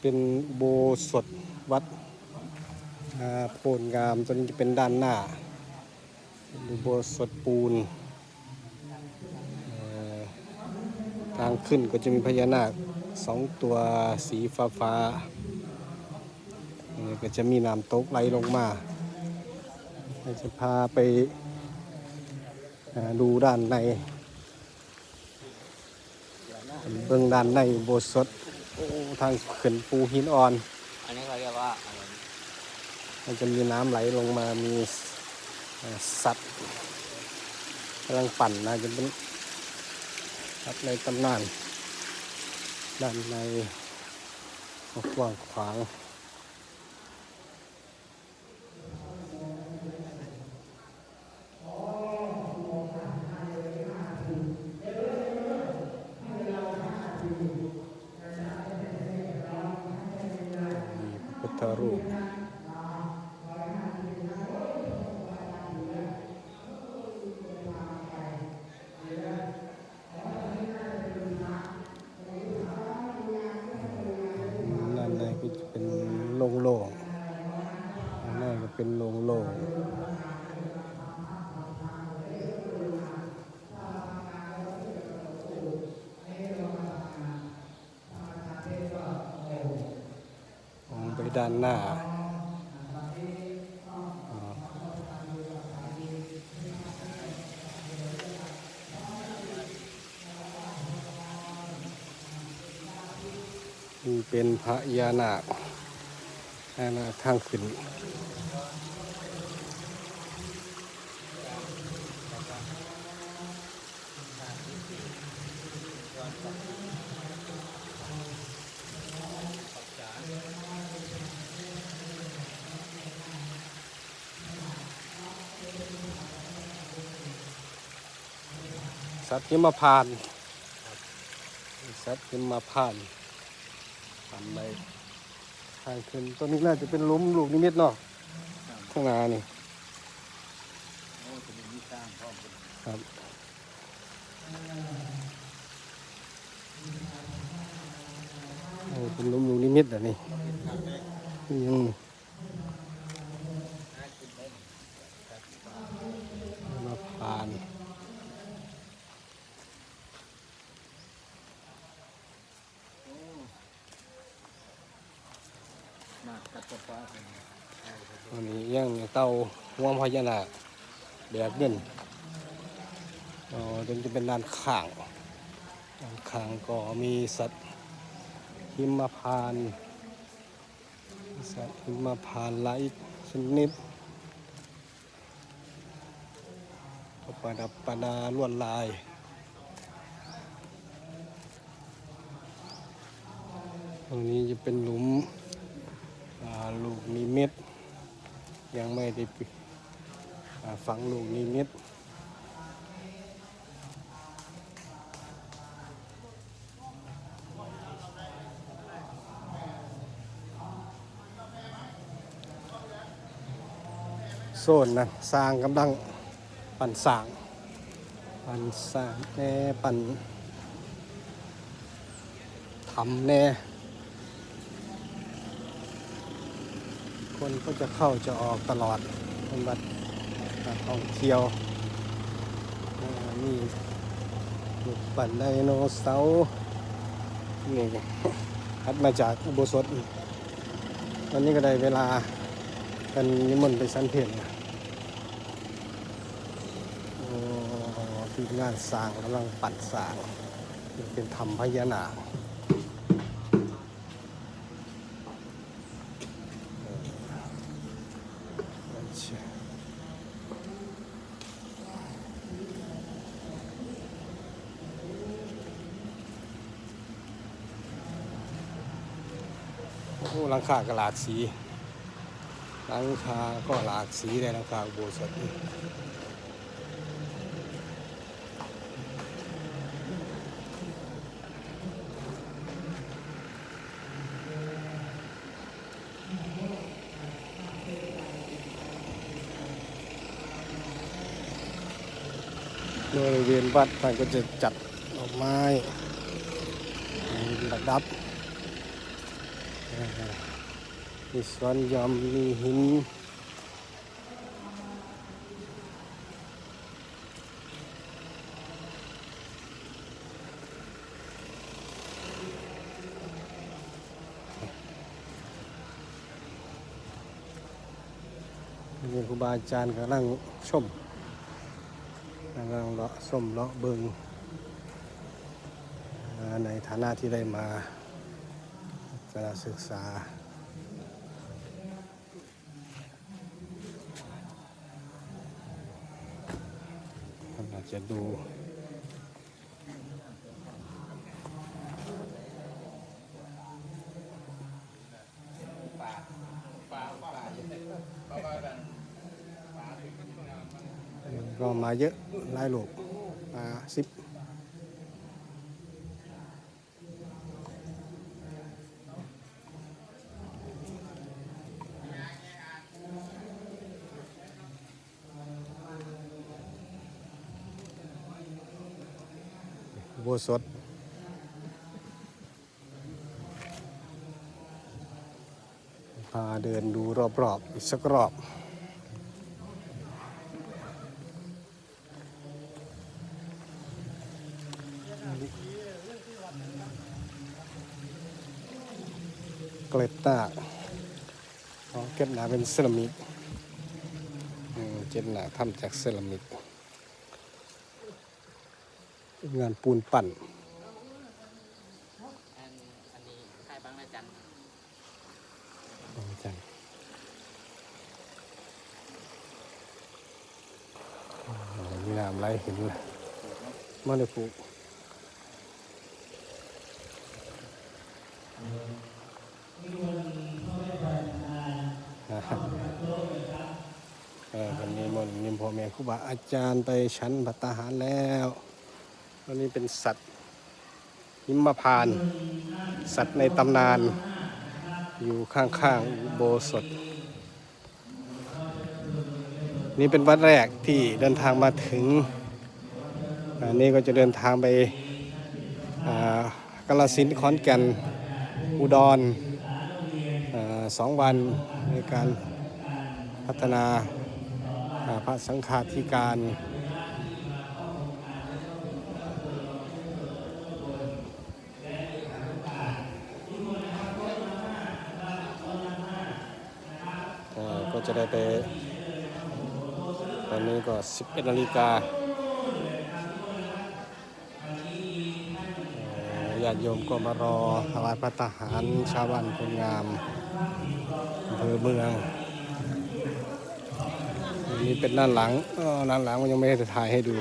เป็นโบสถวัดโพนงามตัวนี้จะเป็นด้านหน้าเป็นอุโบสถปูน ทางขึ้นก็จะมีพญานาคสองตัวสีฟ้าฟ้าๆก็จะมีน้ำตกไหลลงมาจะพาไปดูด้านในเบื้องด้านในโบสถ โอ้ทางเขื่อนปูหินอ่อน อันนี้เขาเรียกว่าอะไรมันจะมีน้ำไหลลงมามีสัตว์กำลังปั่นนะจะเป็นสัตในตำนานด้านในก็กว้างขวาง มีพระพุท ธรูปด้านในก็จะเป็นโล่งโล่งๆด้านในก็เป็นโล่งโล่งมองไป ด้านหน้าเป็นพระยานาคนั่นนะทางขึ้น สัตว์หิมพานสัตว์หิมพานต์ทำไปทางขึ้นต้นนี้น่าจะเป็นลุมลูกนิมิตเนาะข้างหน้านี่ครับโอ้เป็นลุมลูกนิมิตอะนี่ยังหิมพานต์ มา กันอันนี้ยังเตาห่วงพญานาคแดกเงินอ๋อจนจะเป็นด้านข้างด้านข้างก็มีสัตว์หิมพานสัตว์หิมพานหลายชนิดประดับประดาลวดลายตรงนี้จะเป็นหลุม ลูกนิมิตยังไม่ได้ฝังลูกนิมิตโซนนะสร้างกำลังปั่นสางปั่นสางแน่ปั่นทำแน่ คนก็จะเข้าจะออกตลอดเป็นวัดการท่องเที่ยวอ่ามีรูปปั่นไดโนเสาร์นี่คัดมาจากอุโบสถอีกตอนนี้ก็ได้เวลากันนิมนต์ไปสันเพลโอ้ทีมงานสร้างกำลังปั่นสร้าง เป็นธรรมพญานาค โอ้ หลังคากระหลากสีหลังคาก็หลากสีเลยหลังคาโบสถนี่บริเวณวัดมันก็จะจัดดอกไม้ประดับเอ่อ่า มีสวนยอมมีหินมีครูบาอาจารย์กำลังชมกำลังเลาะชมเลาะเบิงในฐานะที่ได้มา ศาสนาศึกษา ท่านอาจจะดูก็มาเยอะหลายลูกมาสิบ โบสถพาเดินดูรอบๆอีกสักรอบเกล็ดหน้าเกล็ดหนาเป็นเซรามิกเกล็ดหนาทำจากเซรามิก งานปูนปั่นอันอันนี้ค่ายบางระจันอ๋อจังอ๋อมีน้ำไหลเห็นเลยมาเลยปลูกนะฮะเออวันนี้มนต์นิมพ่อแม่ครูบาอาจารย์ไปชั้นพัตตาหารแล้ว วันนี้เป็นสัตว์หิมพาน สัตว์ในตำนาน อยู่ข้างๆโบสถนี่เป็นวัดแรกที่เดินทางมาถึงอันนี้ก็จะเดินทางไปกาลสินขอนแก่นอุดรอสองวันในการพัฒนาพระสังฆาธิการ อ่า ก็จะได้ไป ตอนนี้ก็ 11นาฬิกาอ่อญาติโยมก็มารอถวายพระทหารชาวบ้านคนงามอำเภอเมืองนี่เป็นด้านหลังด้านหลังมันยังไม่ได้ถ่ายให้ดู